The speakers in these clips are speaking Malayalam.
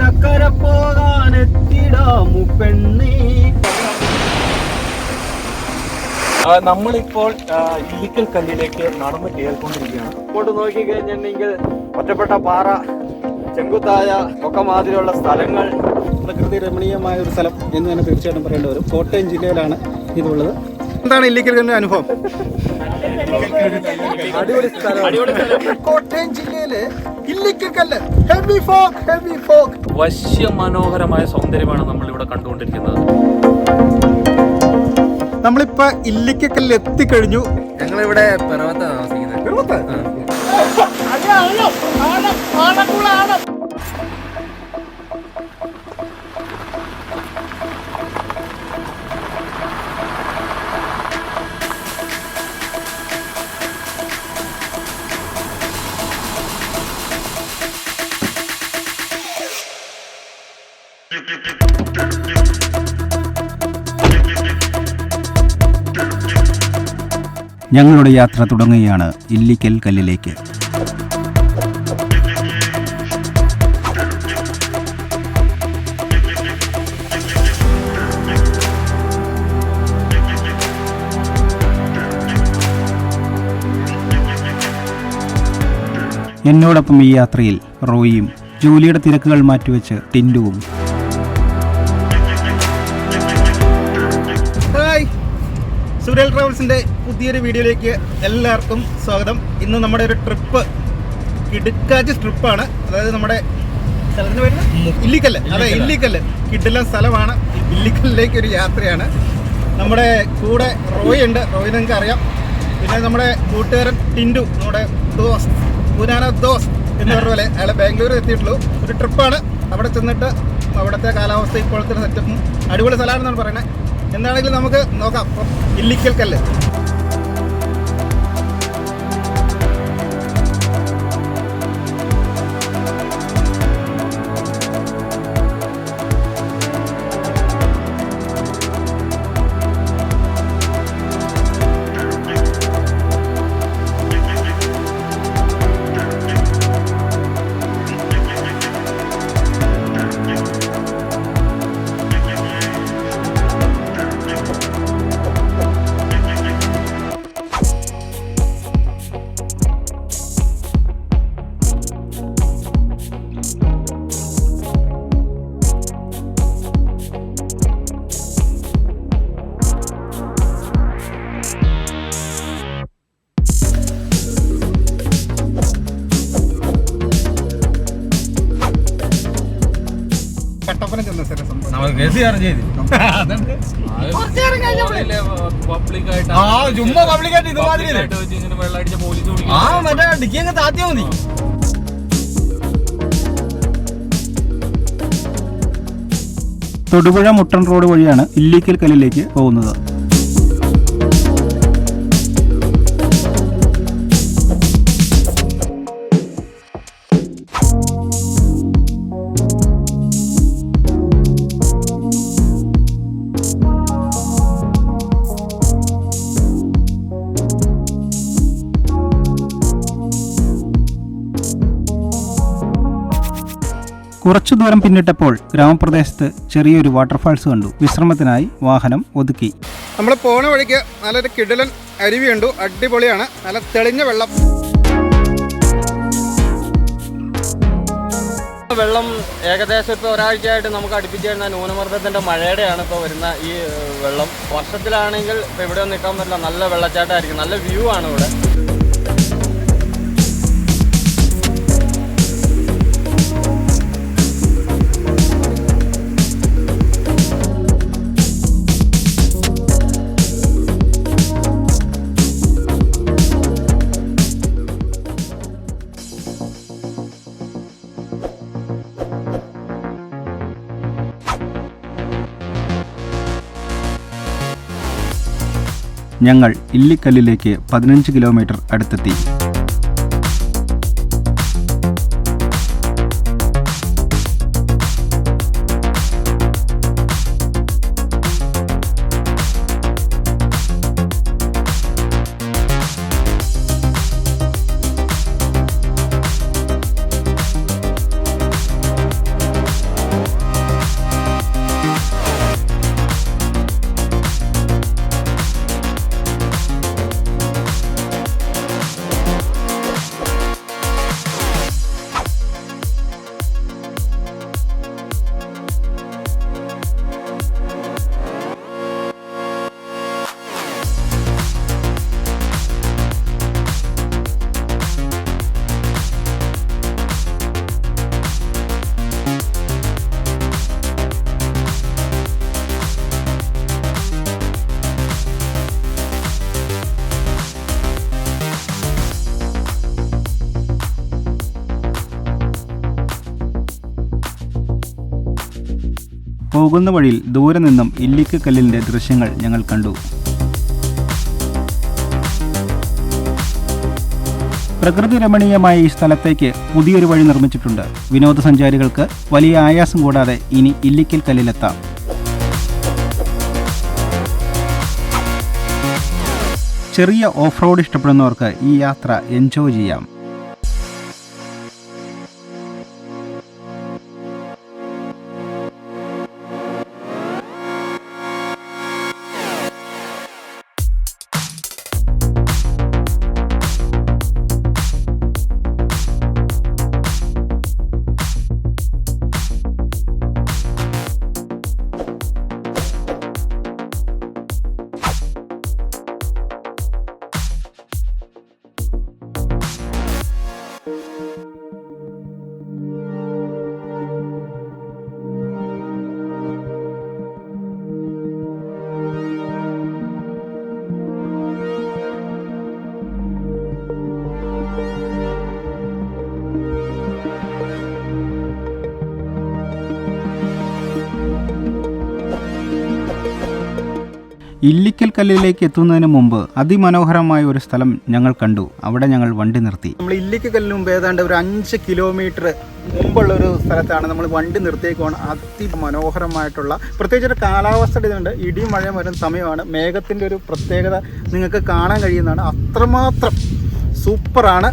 കടലിനക്കര പോകാൻ എത്തിടാമു പെണ്ണേ ആ, നമ്മളിപ്പോൾ ഇല്ലിക്കൽ കല്ലിലേക്ക് നടന്ന് കയറിക്കൊണ്ടിരിക്കുകയാണ്. ഇങ്ങോട്ട് നോക്കി കഴിഞ്ഞിട്ടുണ്ടെങ്കിൽ ഒറ്റപ്പെട്ട പാറ ചെങ്കുത്തായ ഒക്കെ മാതിരിയുള്ള സ്ഥലങ്ങൾ പ്രകൃതി രമണീയമായ ഒരു സ്ഥലം എന്ന് തന്നെ തീർച്ചയായിട്ടും പറയേണ്ടി വരും. കോട്ടയം ജില്ലയിലാണ് ഇതുള്ളത്. എന്താണ് ഇല്ലിക്കൽ കല്ലിന്റെ അനുഭവം? അടിപൊളി സ്ഥലം. കോട്ടയം ജില്ലയിലെ Illikkal heavy fog heavy fog വശ്യ മനോഹരമായ സൗന്ദര്യമാണ് നമ്മൾ ഇവിടെ കണ്ടുകൊണ്ടിരിക്കുന്നത്. നമ്മളിപ്പോ ഇല്ലിക്കല്ലിൽ എത്തിക്കഴിഞ്ഞു. ഞങ്ങളിവിടെ പിറവത്താണ് താമസിക്കുന്നത്. പിറവത്ത്? ഞങ്ങളുടെ യാത്ര തുടങ്ങുകയാണ് ഇല്ലിക്കൽ കല്ലിലേക്ക്. എന്നോടൊപ്പം ഈ യാത്രയിൽ റോയിയും ജോലിയുടെ തിരക്കുകൾ മാറ്റിവെച്ച് ടിൻഡുവും സുരേൽ ട്രാവൽസിന്റെ പുതിയൊരു വീഡിയോയിലേക്ക് എല്ലാവർക്കും സ്വാഗതം. ഇന്ന് നമ്മുടെ ഒരു ട്രിപ്പ് കിടുക്കാച്ച് ട്രിപ്പാണ് അതായത് നമ്മുടെ സ്ഥലത്തിന് പേര് ഇല്ലിക്കല്ല്. അതെ ഇല്ലിക്കല്ല്. കിടില സ്ഥലമാണ്. ഇല്ലിക്കല്ലിലേക്ക് ഒരു യാത്രയാണ്. നമ്മുടെ കൂടെ റോയ് ഉണ്ട്. റോയ് നിങ്ങൾക്ക് അറിയാം. പിന്നെ നമ്മുടെ കൂട്ടുകാരൻ ടിൻഡു നമ്മുടെ ദോസ് പുരാന ദോസ് എന്ന് പറഞ്ഞ പോലെ അയാൾ ബാംഗ്ലൂർ എത്തിയിട്ടുള്ളൂ. ഒരു ട്രിപ്പാണ് അവിടെ ചെന്നിട്ട് അവിടുത്തെ കാലാവസ്ഥ ഇപ്പോഴത്തെ സെറ്റപ്പും അടിപൊളി സ്ഥലമാണെന്നാണ് പറയുന്നത്. എന്താണെങ്കിലും നമുക്ക് നോക്കാം. ഇല്ലിക്കൽ കല്ല് ആ, ചുമ്മാ ഇതുമാതിരി ആ മറ്റേ ഡിക്കി അങ്ങ് താത്തിയാ മതി തൊടുപുഴ മുട്ടൻ റോഡ് വഴിയാണ് ഇല്ലിക്കൽ കല്ലിലേക്ക് പോകുന്നത്. കുറച്ചു ദൂരം പിന്നിട്ടപ്പോൾ ഗ്രാമപ്രദേശത്ത് ചെറിയൊരു വാട്ടർഫാൾസ് കണ്ടു. വിശ്രമത്തിനായി വാഹനം ഒതുക്കി. നമ്മൾ പോണ വഴിക്ക് നല്ലൊരു കിടലൻ അരുവി ഉണ്ടു അടിപൊളിയാണ്. നല്ല തെളിഞ്ഞ വെള്ളം. വെള്ളം ഏകദേശം ഇപ്പോൾ ഒരാഴ്ചയായിട്ട് നമുക്ക് അടുപ്പിച്ച് വരുന്ന ന്യൂനമർദ്ദത്തിന്റെ മഴയുടെയാണ് ഇപ്പോൾ വരുന്ന ഈ വെള്ളം. വർഷത്തിലാണെങ്കിൽ ഇപ്പോൾ ഇവിടെ നിൽക്കാൻ പറ്റില്ല. നല്ല വെള്ളച്ചാട്ടമായിരിക്കും. നല്ല വ്യൂ ആണ് ഇവിടെ. ഞങ്ങൾ ഇല്ലിക്കല്ലിലേക്ക് പതിനഞ്ച് കിലോമീറ്റർ അടുത്തെത്തി. പോകുന്ന വഴിയിൽ ദൂരെ നിന്നും ഇല്ലിക്ക് കല്ലിന്റെ ദൃശ്യങ്ങൾ ഞങ്ങൾ കണ്ടു. പ്രകൃതി രമണീയമായ ഈ സ്ഥലത്തേക്ക് പുതിയൊരു വഴി നിർമ്മിച്ചിട്ടുണ്ട്. വിനോദസഞ്ചാരികൾക്ക് വലിയ ആയാസം കൂടാതെ ഇനി ഇല്ലിക്കൽ കല്ലിലെത്താം. ചെറിയ ഓഫ് റോഡ് ഇഷ്ടപ്പെടുന്നവർക്ക് ഈ യാത്ര എൻജോയ് ചെയ്യാം. ഇല്ലിക്കൽ കല്ലിലേക്ക് എത്തുന്നതിന് മുമ്പ് അതിമനോഹരമായ ഒരു സ്ഥലം ഞങ്ങൾ കണ്ടു. അവിടെ ഞങ്ങൾ വണ്ടി നിർത്തി. നമ്മൾ ഇല്ലിക്കൽ കല്ലിന് മുമ്പ് ഏതാണ്ട് ഒരു അഞ്ച് കിലോമീറ്റർ മുമ്പുള്ള ഒരു സ്ഥലത്താണ് നമ്മൾ വണ്ടി നിർത്തിയേക്കുവാണ്. അതിമനോഹരമായിട്ടുള്ള പ്രത്യേകിച്ച് ഒരു കാലാവസ്ഥ ഇതുണ്ട്. ഇടിയും മഴയും വരുന്ന സമയമാണ്. മേഘത്തിന്റെ ഒരു പ്രത്യേകത നിങ്ങൾക്ക് കാണാൻ കഴിയുന്നതാണ്. അത്രമാത്രം സൂപ്പറാണ്.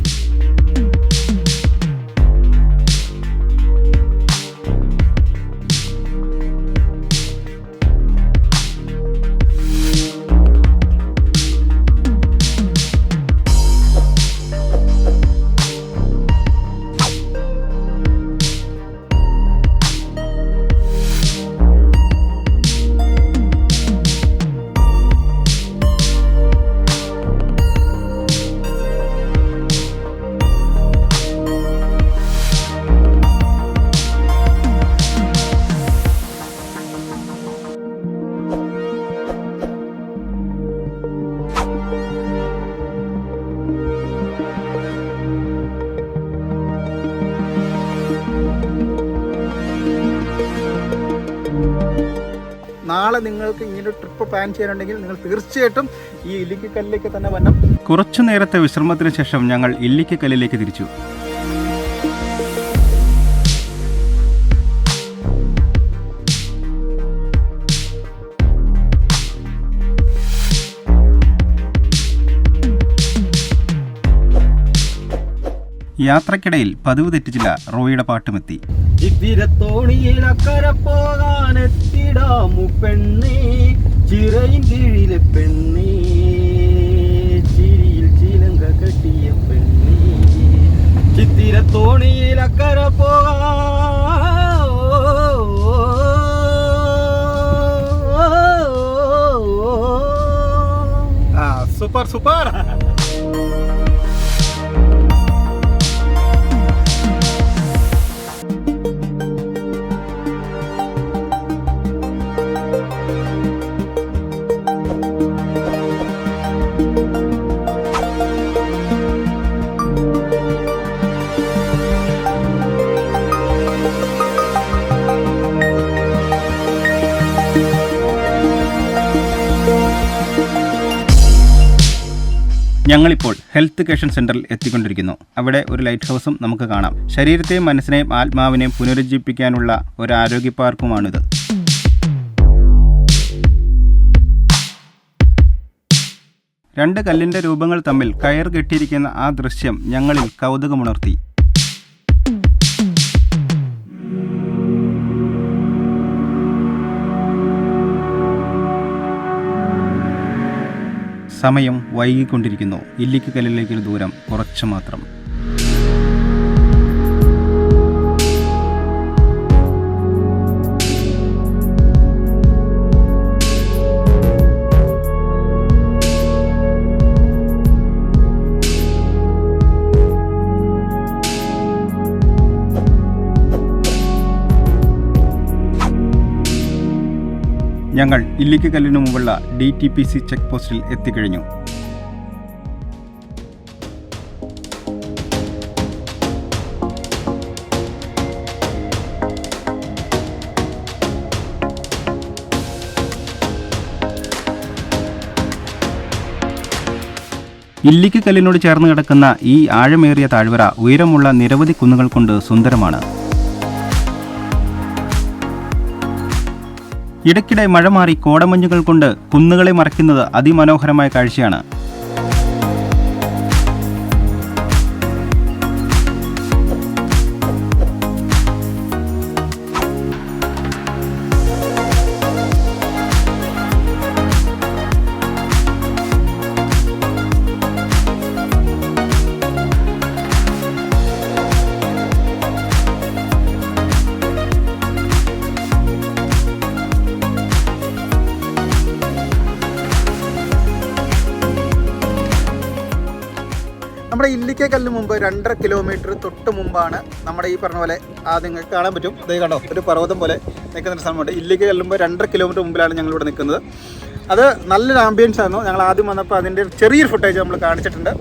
നാളെ നിങ്ങൾക്ക് ഇങ്ങനെ ട്രിപ്പ് പ്ലാൻ ചെയ്യാനുണ്ടെങ്കിൽ നിങ്ങൾ തീർച്ചയായിട്ടും ഈ ഇല്ലിക്കല്ലിലേക്ക് തന്നെ വരണം. കുറച്ചു നേരത്തെ വിശ്രമത്തിന് ശേഷം ഞങ്ങൾ ഇല്ലിക്കല്ലിലേക്ക് തിരിച്ചു. യാത്രക്കിടയിൽ പതിവ് തെറ്റിച്ചില്ല റോയിയുടെ പാട്ടുമെത്തി. ചിത്തിരത്തോണിയിൽ അക്കരെ പോകാനെത്തിടാമു സൂപ്പർ ചിറയിൻ ഞങ്ങളിപ്പോൾ ഹെൽത്ത് കേഷൻ സെന്ററിൽ എത്തിക്കൊണ്ടിരിക്കുന്നു. അവിടെ ഒരു ലൈറ്റ് ഹൗസും നമുക്ക് കാണാം. ശരീരത്തെയും മനസ്സിനെയും ആത്മാവിനെയും പുനരുജ്ജീവിപ്പിക്കാനുള്ള ഒരു ആരോഗ്യ പാർക്കുമാണിത്. രണ്ട് കല്ലിന്റെ രൂപങ്ങൾ തമ്മിൽ കയർ കെട്ടിയിരിക്കുന്ന ആ ദൃശ്യം ഞങ്ങളിൽ കൗതുകമുണർത്തി. സമയം വൈകിക്കൊണ്ടിരിക്കുന്നു. ഇല്ലിക്കലിലേക്കൊരു ദൂരം കുറച്ച് മാത്രം. ഞങ്ങൾ ഇല്ലിക്കക്കല്ലിനു മുമ്പുള്ള D T P C check പോസ്റ്റിൽ എത്തിക്കഴിഞ്ഞു ഇല്ലിക്കക്കല്ലിനോട് ചേർന്ന് കിടക്കുന്ന ഈ ആഴമേറിയ താഴ്വര ഉയരമുള്ള നിരവധി കുന്നുകൾ കൊണ്ട് സുന്ദരമാണ്. ഇടയ്ക്കിടെ മഴ മാറി കോടമഞ്ഞുകൾ കൊണ്ട് കുന്നുകളെ മറയ്ക്കുന്നത് അതിമനോഹരമായ കാഴ്ചയാണ് നമ്മുടെ ഇല്ലിക്കക്കല്ലിന് മുമ്പ് രണ്ടര കിലോമീറ്റർ തൊട്ട് മുമ്പാണ് നമ്മുടെ ഈ പറഞ്ഞ പോലെ ആ നിങ്ങൾക്ക് കാണാൻ പറ്റും. ഇത് കണ്ടോ ഒരു പർവതം പോലെ നിൽക്കുന്ന ഒരു സ്ഥലമുണ്ട്. ഇല്ലിക്ക കല്ലുമ്പോൾ രണ്ടര കിലോമീറ്റർ മുമ്പിലാണ് ഞങ്ങളിവിടെ നിൽക്കുന്നത്. അത് നല്ലൊരു ആംബിയൻസ് ആയിരുന്നു. ഞങ്ങൾ ആദ്യം വന്നപ്പോൾ അതിന്റെ ചെറിയൊരു ഫുട്ടേജ് നമ്മൾ കാണിച്ചിട്ടുണ്ട്.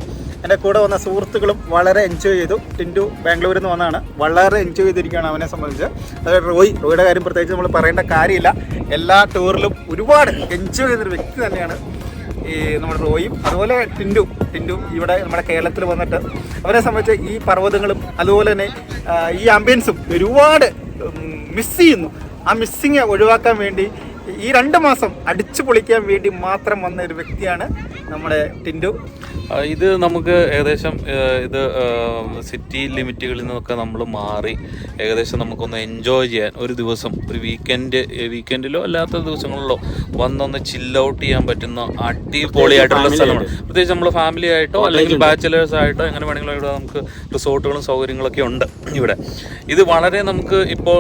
എന്റെ കൂടെ വന്ന സുഹൃത്തുക്കളും വളരെ എൻജോയ് ചെയ്തു. ടിന്റു ബാംഗ്ലൂരിൽ നിന്ന് വന്നതാണ്. വളരെ എൻജോയ് ചെയ്തിരിക്കുകയാണ് അവനെ സംബന്ധിച്ച്. അതായത് റോയ് റോയുടെ കാര്യം പ്രത്യേകിച്ച് നമ്മൾ പറയേണ്ട കാര്യമില്ല. എല്ലാ ടൂറിലും ഒരുപാട് എൻജോയ് ചെയ്തൊരു വ്യക്തി തന്നെയാണ്. ഈ നമ്മുടെ റോയും അതുപോലെ ടിൻഡു ടിൻഡു ഇവിടെ നമ്മുടെ കേരളത്തിൽ വന്നിട്ട് അവരെ സംബന്ധിച്ച് ഈ പർവതങ്ങളും അതുപോലെ തന്നെ ഈ ആംബിയൻസും ഒരുപാട് മിസ് ചെയ്യുന്നു. ആ മിസ്സിങ് ഒഴിവാക്കാൻ വേണ്ടി ഈ രണ്ട് മാസം അടിച്ചു പൊളിക്കാൻ വേണ്ടി മാത്രം വന്ന ഒരു വ്യക്തിയാണ് നമ്മുടെ ടിൻഡു. ഇത് നമുക്ക് ഏകദേശം ഇത് സിറ്റി ലിമിറ്റുകളിൽ നിന്നൊക്കെ നമ്മൾ മാറി ഏകദേശം നമുക്കൊന്ന് എൻജോയ് ചെയ്യാൻ ഒരു ദിവസം ഒരു വീക്കെൻഡ് വീക്കെൻഡിലോ അല്ലാത്ത ദിവസങ്ങളിലോ വന്നൊന്ന് ചില്ലൗട്ട് ചെയ്യാൻ പറ്റുന്ന അടിപൊളിയായിട്ടുള്ള സ്ഥലമാണ്. പ്രത്യേകിച്ച് നമ്മൾ ഫാമിലി ആയിട്ടോ അല്ലെങ്കിൽ ബാച്ചിലേഴ്സ് ആയിട്ടോ എങ്ങനെ വേണമെങ്കിലും ഇവിടെ നമുക്ക് റിസോർട്ടുകളും സൗകര്യങ്ങളൊക്കെ ഉണ്ട് ഇവിടെ. ഇത് വളരെ നമുക്ക് ഇപ്പോൾ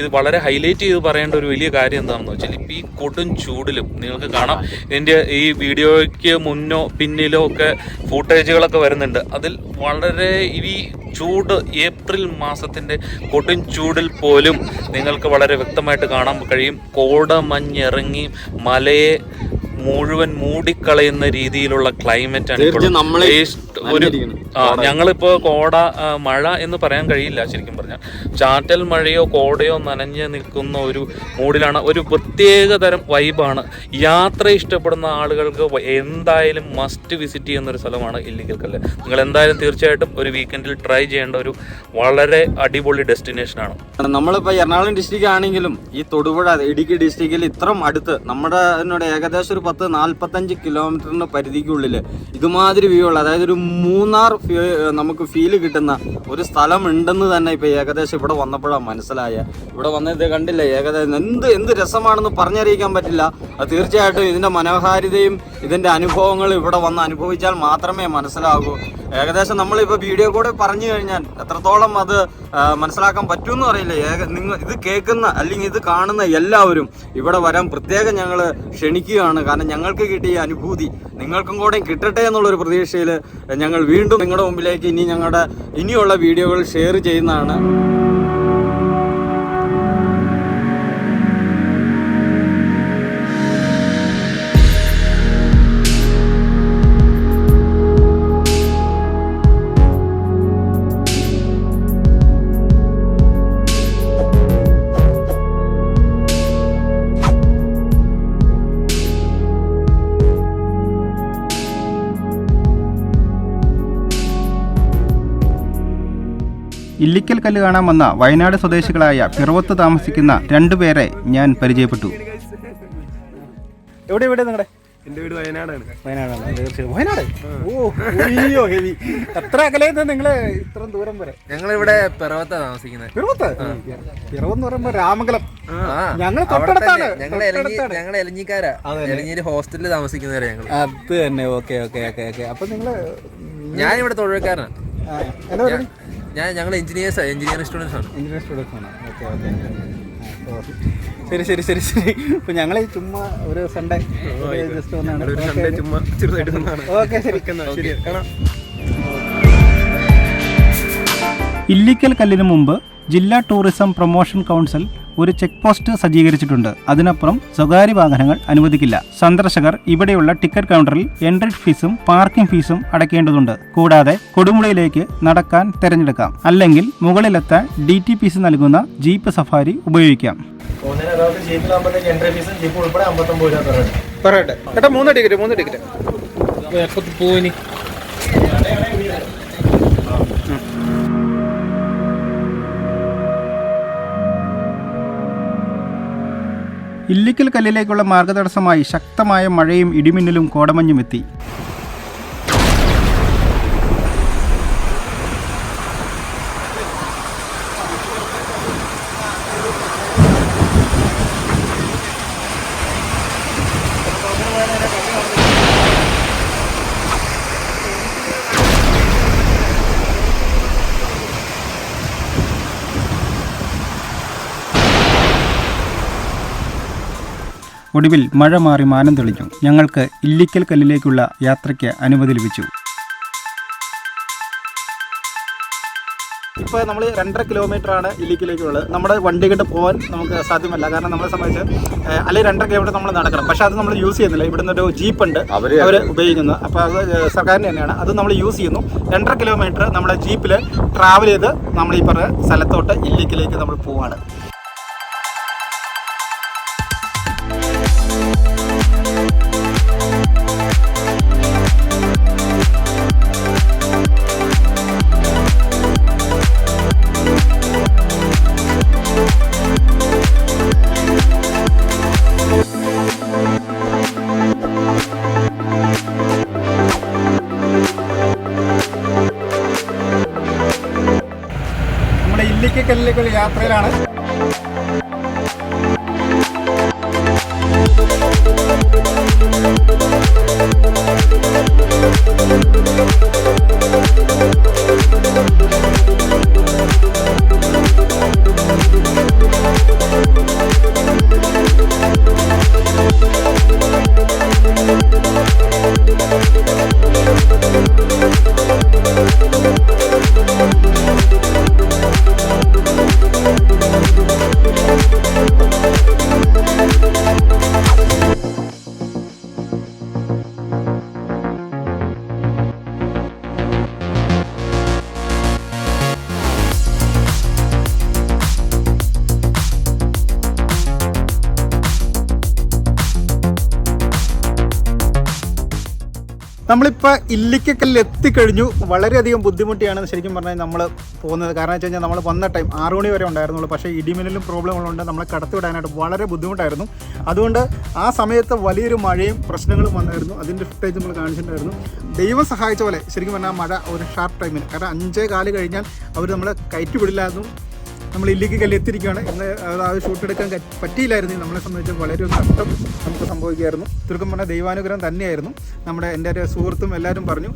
ഇത് വളരെ ഹൈലൈറ്റ് ചെയ്ത് പറയേണ്ട ഒരു വലിയ കാര്യം എന്താണെന്ന് വെച്ചാൽ ഈ കൊടും ചൂടിലും നിങ്ങൾക്ക് കാണാം. ഇതിന്റെ ഈ വീഡിയോയ്ക്ക് മുന്നോ പിന്നിലോ ഒക്കെ ഫൂട്ടേജുകളൊക്കെ വരുന്നുണ്ട്. അതിൽ വളരെ ഈ ചൂട് ഏപ്രിൽ മാസത്തിന്റെ കൊടും ചൂടിൽ പോലും നിങ്ങൾക്ക് വളരെ വ്യക്തമായിട്ട് കാണാൻ കഴിയും. കോടമഞ്ഞിറങ്ങി മലയെ മുഴുവൻ മൂടിക്കളയുന്ന രീതിയിലുള്ള ക്ലൈമറ്റ് ആണ് ഒരു ഞങ്ങളിപ്പോ കോട മഴ എന്ന് പറയാൻ കഴിയില്ല ശരിക്കും പറഞ്ഞാൽ ചാറ്റൽ മഴയോ കോടയോ നനഞ്ഞ് നിൽക്കുന്ന ഒരു മൂഡിലാണ് ഒരു പ്രത്യേക തരം വൈബാണ് യാത്ര ഇഷ്ടപ്പെടുന്ന ആളുകൾക്ക് എന്തായാലും മസ്റ്റ് വിസിറ്റ് ചെയ്യുന്ന ഒരു സ്ഥലമാണ് ഇല്ലിക്കൽ കല്ല്. നിങ്ങൾ എന്തായാലും തീർച്ചയായിട്ടും ഒരു വീക്കെൻഡിൽ ട്രൈ ചെയ്യേണ്ട ഒരു വളരെ അടിപൊളി ഡെസ്റ്റിനേഷനാണ് നമ്മളിപ്പോ എറണാകുളം ഡിസ്ട്രിക്റ്റ് ആണെങ്കിലും ഈ തൊടുപുഴ ഇടുക്കി ഡിസ്ട്രിക്റ്റിൽ ഇത്രയും അടുത്ത് നമ്മുടെ ഏകദേശം ഒരു പത്ത് നാൽപ്പത്തഞ്ച് കിലോമീറ്ററിന്റെ പരിധിക്കുള്ളിൽ ഇതുമാതിരി വ്യൂ ഉള്ള അതായത് ഒരു മൂന്നാർ നമുക്ക് ഫീൽ കിട്ടുന്ന ഒരു സ്ഥലം ഉണ്ടെന്ന് തന്നെ ഇപ്പോൾ ഏകദേശം ഇവിടെ വന്നപ്പോഴാണ് മനസ്സിലായ. ഇവിടെ വന്നത് കണ്ടില്ല ഏകദേശം എന്ത് എന്ത് രസമാണെന്ന് പറഞ്ഞറിയിക്കാൻ പറ്റില്ല. തീർച്ചയായിട്ടും ഇതിന്റെ മനോഹാരിതയും ഇതിന്റെ അനുഭവങ്ങൾ ഇവിടെ വന്ന് അനുഭവിച്ചാൽ മാത്രമേ മനസ്സിലാകൂ. ഏകദേശം നമ്മളിപ്പോൾ വീഡിയോ കൂടെ പറഞ്ഞു കഴിഞ്ഞാൽ എത്രത്തോളം അത് മനസ്സിലാക്കാൻ പറ്റുമെന്ന് അറിയില്ല. നിങ്ങൾ ഇത് കേൾക്കുന്ന അല്ലെങ്കിൽ ഇത് കാണുന്ന എല്ലാവരും ഇവിടെ വരാൻ പ്രത്യേകം ഞങ്ങൾ ക്ഷണിക്കുകയാണ്. കാരണം ഞങ്ങൾക്ക് കിട്ടിയ അനുഭൂതി നിങ്ങൾക്കും കൂടെ കിട്ടട്ടെ എന്നുള്ളൊരു പ്രതീക്ഷയിൽ ഞങ്ങൾ വീണ്ടും നിങ്ങളുടെ മുമ്പിലേക്ക് ഇനി ഞങ്ങളുടെ ഇനിയുള്ള വീഡിയോകൾ ഷെയർ ചെയ്യുന്നതാണ്. ഇല്ലിക്കൽ കല്ല് കാണാൻ വന്ന വയനാട് സ്വദേശികളായ പിറവത്ത് താമസിക്കുന്ന രണ്ടുപേരെ ഞാൻ പരിചയപ്പെട്ടു. എവിടെ എവിടെ നിങ്ങളുടെ എന്റെ വീട് വയനാടാണ്. വയനാടാണ്. തീർച്ചയായും. വയനാട്? ഓ അയ്യോ ഹെവി. എത്ര അകലേന്ന് നിങ്ങൾ ഇത്രയും ദൂരം വരെ? ഞങ്ങളിവിടെ പിറവത്ത താമസിക്കുന്നത് പിറവത്ത്? പിറവെന്ന് പറയുമ്പോ രാമംഗലം. ആ, ഞങ്ങൾ തൊട്ടടുത്താണ്. ഞങ്ങൾ എലഞ്ഞിക്കാരാ. ഹോസ്റ്റലിൽ താമസിക്കുന്നവരാ ഞങ്ങൾ അത് തന്നെ. Okay okay okay okay. അപ്പൊ നിങ്ങൾ ഞാൻ ഇവിടെ തൊഴിൽക്കാരനാണ് ഞാൻ ഞങ്ങൾ എഞ്ചിനീയേഴ്സ് എഞ്ചിനീയറിംഗ് സ്റ്റുഡൻസ് ആണ്. എഞ്ചിനീയർ സ്റ്റുഡൻസ് ആണ്. ഓക്കെ ഓക്കെ ശരി ശരി ശരി ശരി. ഇപ്പൊ ഞങ്ങൾ ചുമ്മാ ഒരു സൺഡേ ജസ്റ്റ് വന്നാണ്. ചുമ്മാ ചെറുതായിട്ട് ഓക്കെ ശരി ശരി. കാണാം. ഇല്ലിക്കൽ കല്ലിന് മുമ്പ് ജില്ലാ ടൂറിസം പ്രൊമോഷൻ കൗൺസിൽ ഒരു ചെക്ക് പോസ്റ്റ് സജ്ജീകരിച്ചിട്ടുണ്ട്. അതിനപ്പുറം സ്വകാര്യ വാഹനങ്ങൾ അനുവദിക്കില്ല. സന്ദർശകർ ഇവിടെയുള്ള ടിക്കറ്റ് കൗണ്ടറിൽ എൻട്രി ഫീസും പാർക്കിംഗ് ഫീസും അടയ്ക്കേണ്ടതുണ്ട്. കൂടാതെ കൊടുമുടിയിലേക്ക് നടക്കാൻ തിരഞ്ഞെടുക്കാം. അല്ലെങ്കിൽ മുകളിലെത്താൻ ഡി ടി പി സി നൽകുന്ന ജീപ്പ് സഫാരി ഉപയോഗിക്കാം. പറയട്ടെ മൂന്ന് ടിക്കറ്റ് മൂന്ന് ടിക്കറ്റ് ഇല്ലിക്കൽ കല്ലിലേക്കുള്ള മാർഗതടസ്സമായി ശക്തമായ മഴയും ഇടിമിന്നലും കോടമഞ്ഞും ഒടുവിൽ മഴ മാറി മാനം തെളിഞ്ഞു. ഞങ്ങൾക്ക് ഇല്ലിക്കൽ കല്ലിലേക്കുള്ള യാത്രയ്ക്ക് അനുമതി ലഭിച്ചു. ഇപ്പോൾ നമ്മൾ രണ്ടര കിലോമീറ്റർ ആണ് ഇല്ലിക്കലേക്കുള്ളത് നമ്മുടെ വണ്ടി കിട്ട് പോകാൻ നമുക്ക് സാധ്യമല്ല. കാരണം നമ്മളെ സംബന്ധിച്ച് അല്ലെങ്കിൽ രണ്ടര കിലോമീറ്റർ നമ്മൾ നടക്കണം. പക്ഷേ അത് നമ്മൾ യൂസ് ചെയ്യുന്നില്ല. ഇവിടുന്ന് ഒരു ജീപ്പ് ഉണ്ട്. അവർ അവർ ഉപയോഗിക്കുന്നത് അപ്പോൾ അത് സർക്കാരിന്റെ തന്നെയാണ്. അത് നമ്മൾ യൂസ് ചെയ്യുന്നു. രണ്ടര കിലോമീറ്റർ നമ്മുടെ ജീപ്പിൽ ട്രാവൽ ചെയ്ത് നമ്മൾ ഈ പറഞ്ഞ സ്ഥലത്തോട്ട് ഇല്ലിക്കലേക്ക് നമ്മൾ പോവാണ്. ഇല്ലിക്കല്ലിലേക്കുള്ള യാത്രയിലാണ്. നമ്മളിപ്പോൾ ഇല്ലിക്കക്കല്ലിൽ എത്തിക്കഴിഞ്ഞു. വളരെയധികം ബുദ്ധിമുട്ടിയാണ് ശരിക്കും പറഞ്ഞാൽ നമ്മൾ പോകുന്നത്. കാരണം വെച്ച് കഴിഞ്ഞാൽ നമ്മൾ വന്ന ടൈം ആറു മണി വരെ ഉണ്ടായിരുന്നുള്ളൂ. പക്ഷേ ഇടിമിന്നലും ഉള്ളതുകൊണ്ട് നമ്മളെ കടത്തിവിടാനായിട്ട് വളരെ ബുദ്ധിമുട്ടായിരുന്നു. അതുകൊണ്ട് ആ സമയത്ത് വലിയൊരു മഴയും പ്രശ്നങ്ങളും വന്നായിരുന്നു. അതിന്റെ ഫുട്ടേജ് നമ്മൾ കാണിച്ചിട്ടുണ്ടായിരുന്നു. ദൈവം സഹായിച്ച പോലെ ശരിക്കും പറഞ്ഞാൽ മഴ ഒരു ഷാർപ്പ് ടൈമിന് കാരണം അഞ്ചേ കാൽ കഴിഞ്ഞാൽ അവർ നമ്മളെ കയറ്റി വിടില്ലായിരുന്നു. നമ്മൾ ഇല്ലിക്കൽ കല്ല് എത്തിയിരിക്കുകയാണ് ഇന്ന് അത് ഷൂട്ട് എടുക്കാൻ പറ്റിയില്ലായിരുന്നു. നമ്മളെ സംബന്ധിച്ച് വളരെ ഒരു നഷ്ടം നമുക്ക് സംഭവിക്കുമായിരുന്നു ചുരുക്കം പറഞ്ഞാൽ ദൈവാനുഗ്രഹം തന്നെയായിരുന്നു. നമ്മുടെ എന്റെ ഒരു സുഹൃത്തും എല്ലാവരും പറഞ്ഞു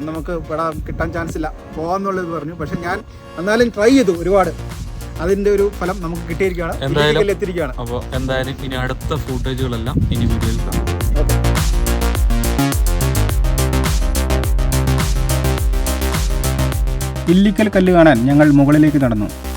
നമുക്ക് ഇവിടെ കിട്ടാൻ ചാൻസ് ഇല്ല. പോകാമെന്നുള്ളത് പറഞ്ഞു. പക്ഷെ ഞാൻ എന്നാലും ട്രൈ ചെയ്തു ഒരുപാട്. അതിന്റെ ഒരു ഫലം നമുക്ക് കിട്ടിയിരിക്കുകയാണ്. എന്തായാലും- ഇല്ലിക്കല്ല് എത്തിയിരിക്കുകയാണ് അപ്പോൾ എന്തായാലും ഇനി അടുത്ത ഫുട്ടേജുകളെല്ലാം ഇനി വീഡിയോയിൽ കാണാം. ഇല്ലിക്കൽ കല്ല് കാണാൻ ഞങ്ങൾ മുകളിലേക്ക് നടന്നു.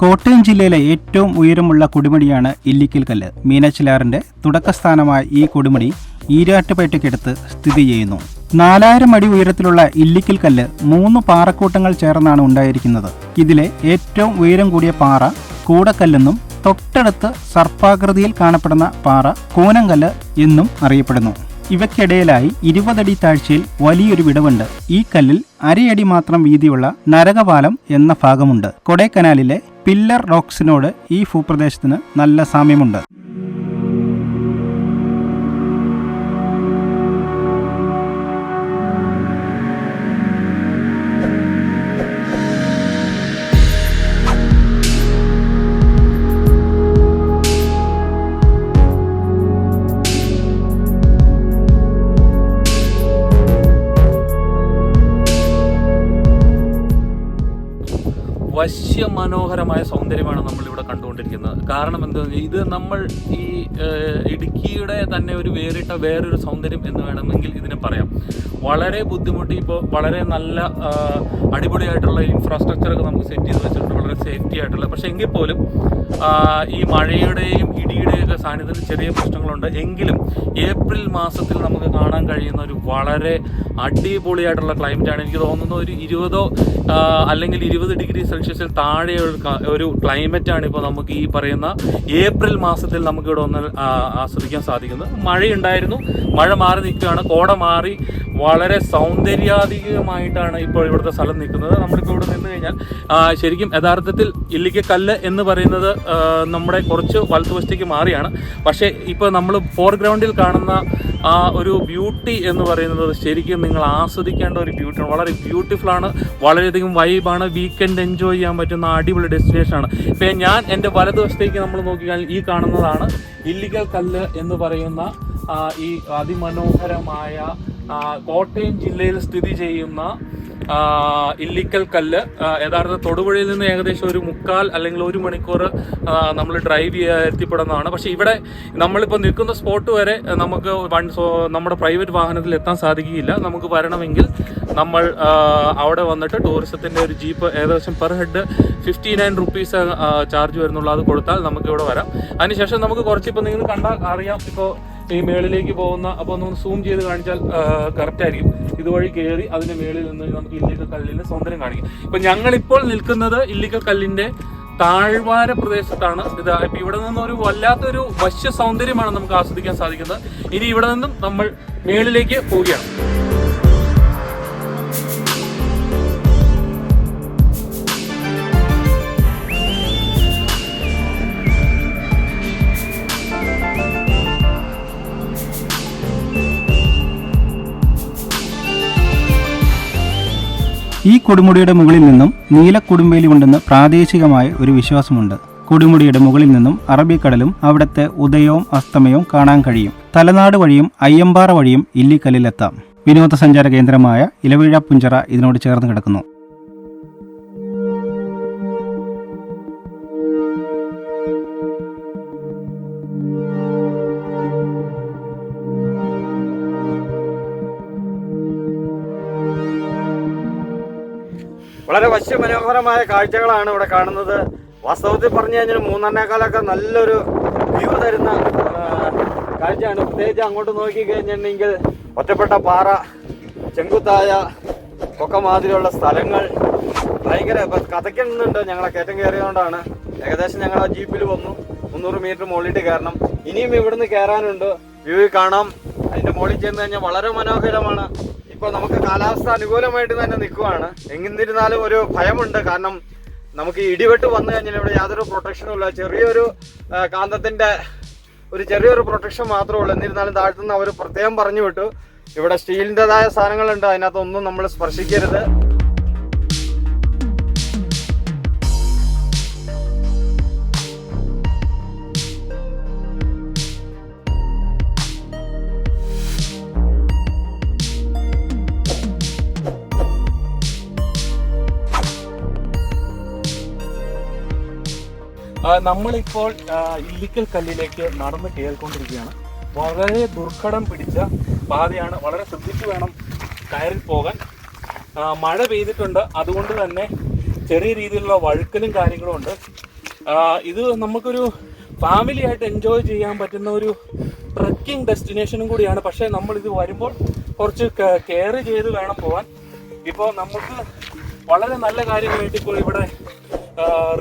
കോട്ടയം ജില്ലയിലെ ഏറ്റവും ഉയരമുള്ള കൊടുമുടിയാണ് ഇല്ലിക്കൽ കല്ല് മീനച്ചിലാറിന്റെ തുടക്കസ്ഥാനമായ ഈ കൊടുമുടി ഈരാട്ടുപേട്ടയ്ക്കടുത്ത് സ്ഥിതി ചെയ്യുന്നു. നാലായിരം അടി ഉയരത്തിലുള്ള ഇല്ലിക്കൽ കല്ല് മൂന്ന് പാറക്കൂട്ടങ്ങൾ ചേർന്നാണ് ഉണ്ടായിരിക്കുന്നത്. ഇതിലെ ഏറ്റവും ഉയരം കൂടിയ പാറ കൂടക്കല്ലെന്നും തൊട്ടടുത്ത് സർപ്പാകൃതിയിൽ കാണപ്പെടുന്ന പാറ കൂനങ്കല്ല് എന്നും അറിയപ്പെടുന്നു. ഇവയ്ക്കിടയിലായി ഇരുപതടി താഴ്ചയിൽ വലിയൊരു വിടവുണ്ട്. ഈ കല്ലിൽ അരയടി മാത്രം വീതിയുള്ള നരകപാലം എന്ന ഭാഗമുണ്ട്. കൊടൈക്കനാലിലെ പില്ലർ റോക്സിനോട് ഈ ഭൂപ്രദേശത്തിന് നല്ല സാമ്യമുണ്ട്. വശ്യമനോഹരമായ സൗന്ദര്യമാണ് നമ്മൾ ഇവിടെ കണ്ടുകൊണ്ടിരിക്കുന്നത്. കാരണം എന്താ ഇത് നമ്മൾ ഈ ഇടുക്കിയുടെ തന്നെ ഒരു വേറിട്ട വേറൊരു സൗന്ദര്യം എന്ന് വേണമെങ്കിൽ ഇതിനെ പറയാം. വളരെ ബുദ്ധിമുട്ടി ഇപ്പോൾ വളരെ നല്ല അടിപൊളിയായിട്ടുള്ള ഇൻഫ്രാസ്ട്രക്ചറൊക്കെ നമുക്ക് സെറ്റ് ചെയ്ത് വെച്ചിട്ടുണ്ട്. വളരെ സേഫ്റ്റി ആയിട്ടുള്ള പക്ഷെ എങ്കിൽ പോലും ഈ മഴയുടെയും ഇടിയുടെയും ഒക്കെ സാന്നിധ്യത്തിൽ ചെറിയ പ്രശ്നങ്ങളുണ്ട്. എങ്കിലും ഏപ്രിൽ മാസത്തിൽ നമുക്ക് കാണാൻ കഴിയുന്ന ഒരു വളരെ അടിപൊളിയായിട്ടുള്ള ആണ്. എനിക്ക് തോന്നുന്നത് ഒരു ഇരുപതോ അല്ലെങ്കിൽ ഇരുപത് ഡിഗ്രി സെൽഷ്യസിൽ താഴെ ഒരു ക്ലൈമറ്റാണ് ഇപ്പോൾ നമുക്ക് ഈ പറയുന്ന ഏപ്രിൽ മാസത്തിൽ നമുക്കിവിടെ ഒന്ന് ആസ്വദിക്കാൻ സാധിക്കുന്നത്. മഴയുണ്ടായിരുന്നു. മഴ മാറി നിൽക്കുകയാണ്. കോട മാറി വളരെ സൗന്ദര്യാധികമായിട്ടാണ് ഇപ്പോൾ ഇവിടുത്തെ സ്ഥലം നിൽക്കുന്നത്. നമ്മളിപ്പോൾ ഇവിടെ നിന്ന് കഴിഞ്ഞാൽ ശരിക്കും യഥാർത്ഥത്തിൽ ഇല്ലിക്കക്കല്ല് എന്ന് പറയുന്നത് നമ്മുടെ കുറച്ച് വലത്തുവശത്തേക്ക് മാറിയാണ്. പക്ഷേ ഇപ്പോൾ നമ്മൾ ഫോർഗ്രൗണ്ടിൽ കാണുന്ന ആ ഒരു ബ്യൂട്ടി എന്ന് പറയുന്നത് ശരിക്കും നിങ്ങൾ ആസ്വദിക്കേണ്ട ഒരു ബ്യൂട്ടിയാണ് വളരെ ബ്യൂട്ടിഫുൾ ആണ്. വളരെയധികം വൈബാണ് വീക്കെൻഡ് എൻജോയ് ചെയ്യാൻ പറ്റുന്ന അടിപൊളി ഡെസ്റ്റിനേഷനാണ് ഇപ്പം ഞാൻ എന്റെ വലതുവശത്തേക്ക് നമ്മൾ നോക്കിയാൽ ഈ കാണുന്നതാണ് ഇല്ലിക്കൽ കല്ല് എന്ന് പറയുന്ന ഈ അതിമനോഹരമായ കോട്ടയം ജില്ലയിൽ സ്ഥിതി ചെയ്യുന്ന ഇല്ലിക്കൽ കല്ല്. യഥാർത്ഥ തൊടുപുഴയിൽ നിന്ന് ഏകദേശം ഒരു മുക്കാൽ അല്ലെങ്കിൽ ഒരു മണിക്കൂർ നമ്മൾ ഡ്രൈവ് ചെയ്യാൻ എത്തിപ്പെടുന്നതാണ്. പക്ഷേ ഇവിടെ നമ്മളിപ്പോൾ നിൽക്കുന്ന സ്പോട്ട് വരെ നമുക്ക് വൺ നമ്മുടെ പ്രൈവറ്റ് വാഹനത്തിൽ എത്താൻ സാധിക്കുകയില്ല. നമുക്ക് വരണമെങ്കിൽ നമ്മൾ അവിടെ വന്നിട്ട് ടൂറിസത്തിന്റെ ഒരു ജീപ്പ് ഏകദേശം per head fifty nine rupees charge വരുന്നുള്ളൂ. അത് കൊടുത്താൽ നമുക്ക് ഇവിടെ വരാം അതിനുശേഷം നമുക്ക് കുറച്ച് ഇപ്പോൾ നിങ്ങൾ കണ്ടാൽ അറിയാം. ഇപ്പോൾ ഈ മേളിലേക്ക് പോകുന്ന അപ്പോൾ ഒന്ന് സൂം ചെയ്ത് കാണിച്ചാൽ കറക്റ്റ് ആയിരിക്കും. ഇതുവഴി കയറി അതിന്റെ മേളിൽ നിന്ന് നമുക്ക് ഇല്ലിക്കൽ കല്ലിന്റെ സൗന്ദര്യം കാണിക്കും. ഇപ്പൊ ഞങ്ങളിപ്പോൾ നിൽക്കുന്നത് ഇല്ലിക്കൽ കല്ലിന്റെ താഴ്വാര പ്രദേശത്താണ്. ഇത് ഇപ്പൊ ഇവിടെ നിന്ന് ഒരു വല്ലാത്തൊരു വശ്യ സൗന്ദര്യമാണ് നമുക്ക് ആസ്വദിക്കാൻ സാധിക്കുന്നത്. ഇനി ഇവിടെ നിന്നും നമ്മൾ മേളിലേക്ക് പോവുകയാണ്. ഈ കൊടുമുടിയുടെ മുകളിൽ നിന്നും നീല കൊടുമ്പേലി ഉണ്ടെന്ന് പ്രാദേശികമായ ഒരു വിശ്വാസമുണ്ട്. കൊടുമുടിയുടെ മുകളിൽ നിന്നും അറബിക്കടലും അവിടുത്തെ ഉദയവും അസ്തമയവും കാണാൻ കഴിയും. തലനാട് വഴിയും അയ്യമ്പാറ വഴിയും ഇല്ലിക്കല്ലിലെത്താം വിനോദസഞ്ചാര കേന്ദ്രമായ ഇലവീഴ പുഞ്ചറ ഇതിനോട് ചേർന്ന് കിടക്കുന്നു. വശ്യമനോഹരമായ കാഴ്ചകളാണ് ഇവിടെ കാണുന്നത്. വാസ്തവത്തിൽ പറഞ്ഞു കഴിഞ്ഞാൽ മൂന്നെണ്ണേക്കാലൊക്കെ നല്ലൊരു വ്യൂ തരുന്ന കാഴ്ചയാണ്. പ്രത്യേകിച്ച് അങ്ങോട്ട് നോക്കി കഴിഞ്ഞിട്ടുണ്ടെങ്കിൽ ഒറ്റപ്പെട്ട പാറ ചെങ്കുത്തായ ഒക്കെ മാതിരിയുള്ള സ്ഥലങ്ങൾ. ഭയങ്കര കഥയ്ക്കുന്നുണ്ട് ഞങ്ങളെ കയറ്റം കയറിയതുകൊണ്ടാണ്. ഏകദേശം ഞങ്ങൾ ആ ജീപ്പിൽ വന്നു. മുന്നൂറ് മീറ്റർ മുകളിലിട്ട് കയറണം. ഇനിയും ഇവിടുന്ന് കയറാനുണ്ട്. വ്യൂ കാണാം. അതിന്റെ മുകളിൽ ചെന്ന് കഴിഞ്ഞാൽ വളരെ മനോഹരമാണ്. ഇപ്പോൾ നമുക്ക് കാലാവസ്ഥ അനുകൂലമായിട്ട് തന്നെ നിൽക്കുവാണ്. എന്നിരുന്നാലും ഒരു ഭയമുണ്ട്. കാരണം നമുക്ക് ഇടിവെട്ട് വന്നു കഴിഞ്ഞാൽ ഇവിടെ യാതൊരു പ്രൊട്ടക്ഷനും ഇല്ല. ചെറിയൊരു കാന്തത്തിന്റെ ഒരു ചെറിയൊരു പ്രൊട്ടക്ഷൻ മാത്രമേ ഉള്ളൂ. എന്നിരുന്നാലും താഴ്ത്തുനിന്ന് അവർ പ്രത്യേകം പറഞ്ഞു വിട്ടു. ഇവിടെ സ്റ്റീലിന്റെതായ സാധനങ്ങളുണ്ട്. അതിനകത്തൊന്നും നമ്മൾ സ്പർശിക്കരുത്. നമ്മളിപ്പോൾ ഇല്ലിക്കൽ കല്ലിലേക്ക് നടന്ന് കയറിക്കൊണ്ടിരിക്കുകയാണ് വളരെ ദുർഘടം പിടിച്ച പാതയാണ്. വളരെ ശ്രദ്ധിച്ചു വേണം കയറി പോകാൻ. മഴ പെയ്തിട്ടുണ്ട്. അതുകൊണ്ട് തന്നെ ചെറിയ രീതിയിലുള്ള വഴുക്കലും കാര്യങ്ങളും ഉണ്ട്. ഇത് നമുക്കൊരു ഫാമിലി ആയിട്ട് എൻജോയ് ചെയ്യാൻ പറ്റുന്ന ഒരു ട്രക്കിംഗ് ഡെസ്റ്റിനേഷനും കൂടിയാണ്. പക്ഷേ നമ്മൾ ഇത് വരുമ്പോൾ കുറച്ച് കെയർ ചെയ്ത് വേണം പോകാൻ. ഇപ്പോൾ നമുക്ക് വളരെ നല്ല കാര്യങ്ങളായിട്ട് ഇപ്പോൾ ഇവിടെ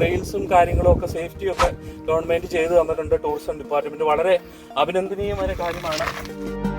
റെയിൽസും കാര്യങ്ങളും ഒക്കെ സേഫ്റ്റിയും ഒക്കെ ഗവൺമെന്റ് ചെയ്തു തന്നിട്ടുണ്ട് ടൂറിസം ഡിപ്പാർട്ട്മെന്റ്. വളരെ അഭിനന്ദനീയമായ കാര്യമാണ്.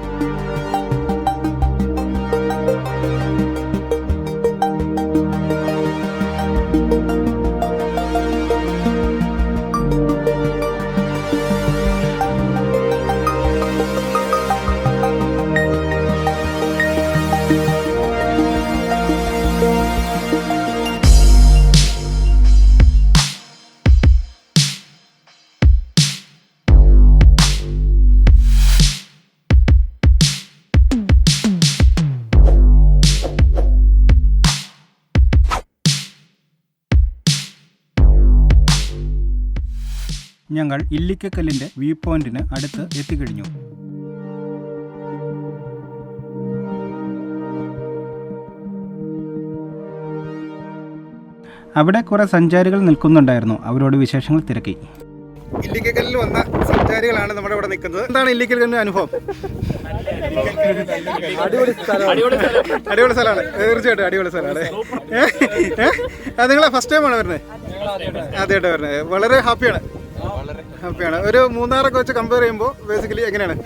ഞങ്ങൾ ഇല്ലിക്കക്കല്ലിന്റെ വ്യൂ പോയിന്റിന് അടുത്ത് എത്തിക്കഴിഞ്ഞു. അവിടെ കുറേ സഞ്ചാരികൾ നിൽക്കുന്നുണ്ടായിരുന്നു. അവരോട് വിശേഷങ്ങൾ തിരക്കി. ഇല്ലിക്കലിൽ വന്ന സഞ്ചാരികളാണ് നമ്മുടെ ഇവിടെ നിൽക്കുന്നത്. എന്താണ് ഇല്ലിക്കലിന്റെ അനുഭവം? അടിപൊളി സ്ഥലമാണ്. തീർച്ചയായിട്ടും അടിപൊളി സ്ഥലമാണ്. അത് നിങ്ങളെ ഫസ്റ്റ് ടൈം ടൈമാണ് വരുന്നത്? ആദ്യമായിട്ട് വരുന്നത്. വളരെ ഹാപ്പിയാണ് ഹാപ്പിയാണ് ഒരു മൂന്നാറൊക്കെ വെച്ച് കമ്പയർ ചെയ്യുമ്പോൾ ബേസിക്കലി എങ്ങനെയാണ്?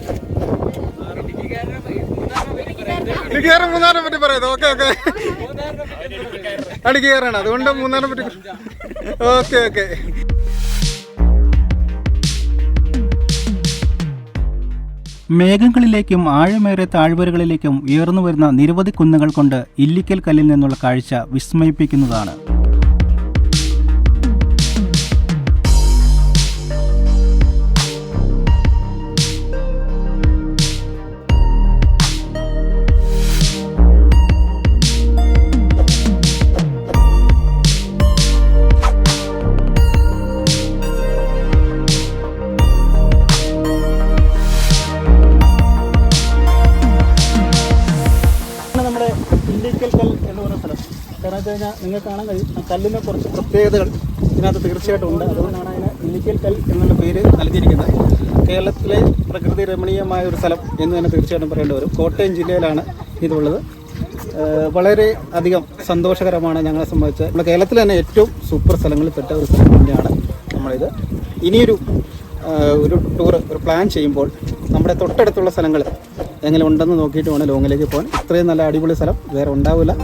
ഇടുക്കിക്കാരൻ മൂന്നാറിനെ പറ്റി പറയാം ഓക്കെ ഓക്കെ. ഇടുക്കിക്കാരാണ് അതുകൊണ്ട് മൂന്നാറിനെ പറ്റി ഓക്കെ ഓക്കെ. മേഘങ്ങളിലേക്കും ആഴമേറെ താഴ്വരകളിലേക്കും ഉയർന്നു വരുന്ന നിരവധി കുന്നുകൾ കൊണ്ട് ഇല്ലിക്കൽ കല്ലിൽ നിന്നുള്ള കാഴ്ച വിസ്മയിപ്പിക്കുന്നതാണ്. കഴിഞ്ഞാൽ നിങ്ങൾക്ക് കാണാൻ കഴിയും. ആ കല്ലിന് കുറച്ച് പ്രത്യേകതകൾ ഇതിനകത്ത് തീർച്ചയായിട്ടും ഉണ്ട്. അതുകൊണ്ടാണ് അതിന് ഇല്ലിക്കൽ കൽ എന്നുള്ള പേര് നൽകിയിരിക്കുന്നത്. കേരളത്തിലെ പ്രകൃതി രമണീയമായ ഒരു സ്ഥലം എന്ന് തന്നെ തീർച്ചയായിട്ടും പറയേണ്ടി വരും. കോട്ടയം ജില്ലയിലാണ് ഇതുള്ളത്. വളരെ അധികം സന്തോഷകരമാണ് ഞങ്ങളെ സംബന്ധിച്ച്. നമ്മുടെ കേരളത്തിലെ തന്നെ ഏറ്റവും സൂപ്പർ സ്ഥലങ്ങളിൽ പെട്ട ഒരു സ്ഥലം തന്നെയാണ് നമ്മളിത്. ഇനിയൊരു ഒരു ടൂർ ഒരു പ്ലാൻ ചെയ്യുമ്പോൾ നമ്മുടെ തൊട്ടടുത്തുള്ള സ്ഥലങ്ങൾ എങ്ങനെ ഉണ്ടെന്ന് നോക്കിയിട്ട് വേണം ലോങ്ങിലേക്ക് പോകാൻ. ഇത്രയും നല്ല അടിപൊളി സ്ഥലം വേറെ ഉണ്ടാവില്ല.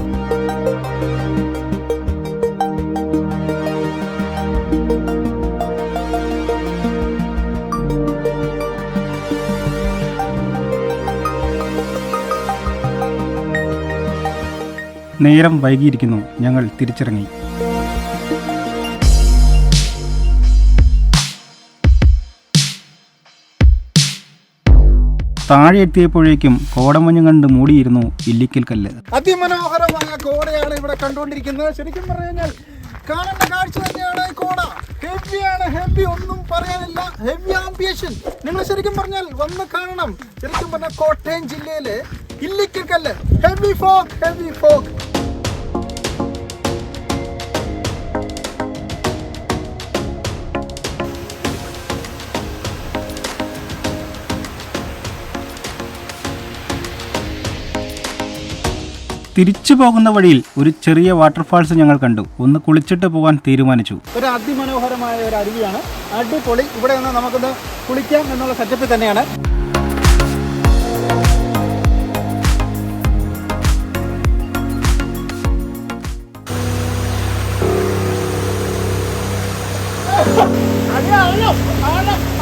നേരം വൈകിയിരിക്കുന്നു. ഞങ്ങൾ തിരിച്ചിറങ്ങി. താഴെ എത്തിയപ്പോഴേക്കും കോടമഞ്ഞ് കണ്ട് മൂടിയിരുന്നു ഇല്ലിക്കൽ കല്ല്. അതിമനോഹരമായ കോടയാണ് ഇവിടെ കണ്ടുകൊണ്ടിരിക്കുന്നത്. ശരിക്കും പറഞ്ഞു കഴിഞ്ഞാൽ കാണേണ്ട കാഴ്ച തന്നെയാണ് കോട. ഹെവിയാണ് ഹെവി ഒന്നും പറയാനില്ല. ഹെവി ആംബിയേഷൻ നിങ്ങൾ ശരിക്കും പറഞ്ഞാൽ വന്ന് കാണണം. ശരിക്കും പറഞ്ഞാൽ കോട്ടയം ജില്ലയിലെ ഇല്ലിക്കൽ കല്ല്. ഹെവി ഫോക്ക് ഹെവി ഫോക്ക് തിരിച്ചു പോകുന്ന വഴിയിൽ ഒരു ചെറിയ വാട്ടർഫാൾസ് ഞങ്ങൾ കണ്ടു. ഒന്ന് കുളിച്ചിട്ട് പോകാൻ തീരുമാനിച്ചു. ഒരു അതിമനോഹരമായ ഒരു അരുവിയാണ്. അടിപൊളി. ഇവിടെ നിന്ന് നമുക്കൊന്ന് കുളിക്കാം എന്നുള്ള സെറ്റപ്പിൽ തന്നെയാണ്.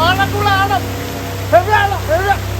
ആഴക്കുള്ള ആഴം ഹെവി ആഴം ഹെവി